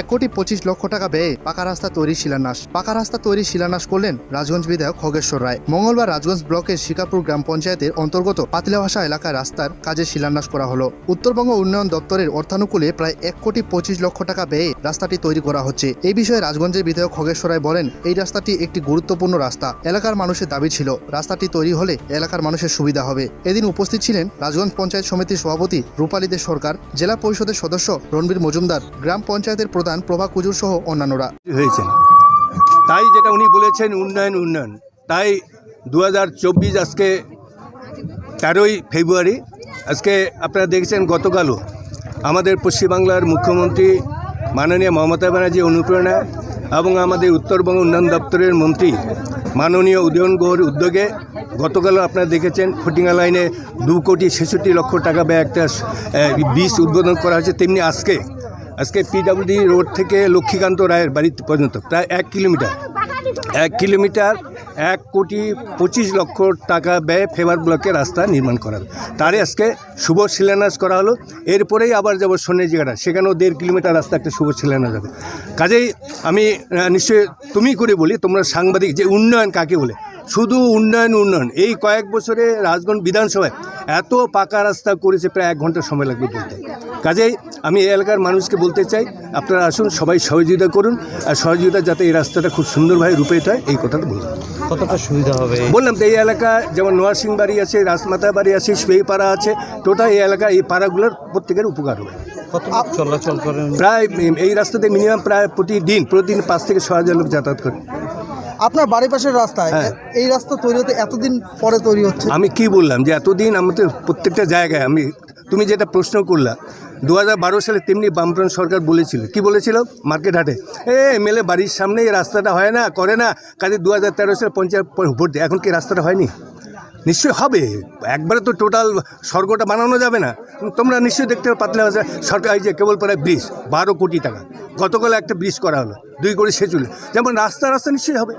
এক কোটি পঁচিশ লক্ষ টাকা ব্যয়ে পাকা রাস্তা তৈরির শিলান্যাস। পাকা রাস্তা তৈরির শিলান্যাস করলেন রাজগঞ্জ বিধায়ক খগেশ্বর রায়। মঙ্গলবার রাজগঞ্জ ব্লকের শিকাপুর গ্রাম পঞ্চায়েতের অন্তর্গত পাতিলাভাষা এলাকায় রাস্তার কাজের শিলান্যাস করা হলো। উত্তরবঙ্গ উন্নয়ন দপ্তরের অর্থানুকূলে প্রায় এক কোটি পঁচিশ লক্ষ টাকা ব্যয়ে রাস্তাটি তৈরি করা হচ্ছে। এই বিষয়ে রাজগঞ্জের বিধায়ক খগেশ্বর রায় বলেন, এই রাস্তাটি একটি গুরুত্বপূর্ণ রাস্তা। এলাকার মানুষের দাবি ছিল, রাস্তাটি তৈরি হলে এলাকার মানুষের সুবিধা হবে। এদিন উপস্থিত ছিলেন রাজগঞ্জ পঞ্চায়েত সমিতির সভাপতি রূপালী দে সরকার, জেলা পরিষদের সদস্য রণবীর মজুমদার, গ্রাম পঞ্চায়েতের প্রধান প্রভা কুজুর সহ অন্যান্যরা। হয়েছেন। তাই যেটা উনি বলেছেন, উন্নয়ন উন্নয়ন। তাই দু হাজার চব্বিশ আজকে তেরোই ফেব্রুয়ারি, আজকে আপনারা দেখেছেন গতকালও আমাদের পশ্চিমবাংলার মুখ্যমন্ত্রী মাননীয় মমতা ব্যানার্জি অনুপ্রেরণা এবং আমাদের উত্তরবঙ্গ উন্নয়ন দপ্তরের মন্ত্রী মাননীয় উদয়ন গৌর উদ্যোগে গতকালও আপনারা দেখেছেন ফটিঙ্গা লাইনে দু কোটি ছেষট্টি লক্ষ টাকা ব্যয় একটা বীজ উদ্বোধন করা হয়েছে। তেমনি আজকে আজকে পিডাব্লিউডি রোড থেকে লক্ষ্মীকান্ত রায়ের বাড়ি পর্যন্ত, প্রায় এক কিলোমিটার। এক কিলোমিটার এক কোটি পঁচিশ লক্ষ টাকা ব্যয়ে ফেভার ব্লকে রাস্তা নির্মাণ করা হবে তারই আজকে শুভ শিলান্যাস করা হলো। এরপরেই আবার যাব সন্ন্যাস জায়গাটা, সেখানেও দেড় কিলোমিটার রাস্তা একটা শুভ শিলান্যাস হবে। কাজেই আমি নিশ্চয়ই তুমি করে বলি, তোমরা সাংবাদিক, যে উন্নয়ন কাকে বলে শুধু উন্নয়ন উন্নয়ন। এই কয়েক বছরে রাজগঞ্জ বিধানসভায় এত পাকা রাস্তা করেছে প্রায় এক ঘণ্টা সময় লাগবে বলতে। কাজেই আমি এই এলাকার মানুষকে বলতে চাই আপনারা আসুন সবাই সহযোগিতা করুন আর সহযোগিতা যাতে এই রাস্তাটা খুব সুন্দরভাবে রূপায়িত হয় এই কথাটা বলুন। কতটা সুবিধা হবে? বললাম তো এই এলাকা যেমন নোয়ারসিং বাড়ি আছে রাজমাতা বাড়ি আছে পাড়া আছে টোটাল এই এলাকা এই পাড়াগুলোর প্রত্যেকের উপকার হবে। চলাচল করেন? প্রায় এই রাস্তাতে মিনিমাম প্রায় প্রতিদিন প্রতিদিন পাঁচ থেকে ছ হাজার লোক যাতায়াত করে। আপনার বাড়ির পাশের রাস্তায় হ্যাঁ। এই রাস্তা তৈরি হতে এতদিন পরে তৈরি হচ্ছে? আমি কি বললাম যে এতদিন আমাদের প্রত্যেকটা জায়গায় আমি তুমি যেটা প্রশ্ন করলা দু বারো সালে তেমনি বামফ্রন্ট সরকার বলেছিল। কি বলেছিল? মার্কেট হাটে। এ এমএলএ বাড়ির সামনে এই রাস্তাটা হয় না করে না। কাজে দু হাজার তেরো সালে পঞ্চায়েত ভোট দেয় এখন কি রাস্তাটা হয়নি? নিশ্চয়ই হবে। একবারে তো টোটাল স্বর্গটা বানানো যাবে না। তোমরা নিশ্চয়ই দেখতে পাতলে সরকার এই যে কেবল প্রায় ব্রিজ বারো কোটি টাকা। গতকাল একটা ব্রিজ করা হলো, দুই কোটি সেচুল যেমন রাস্তা রাস্তা নিশ্চয়ই হবে।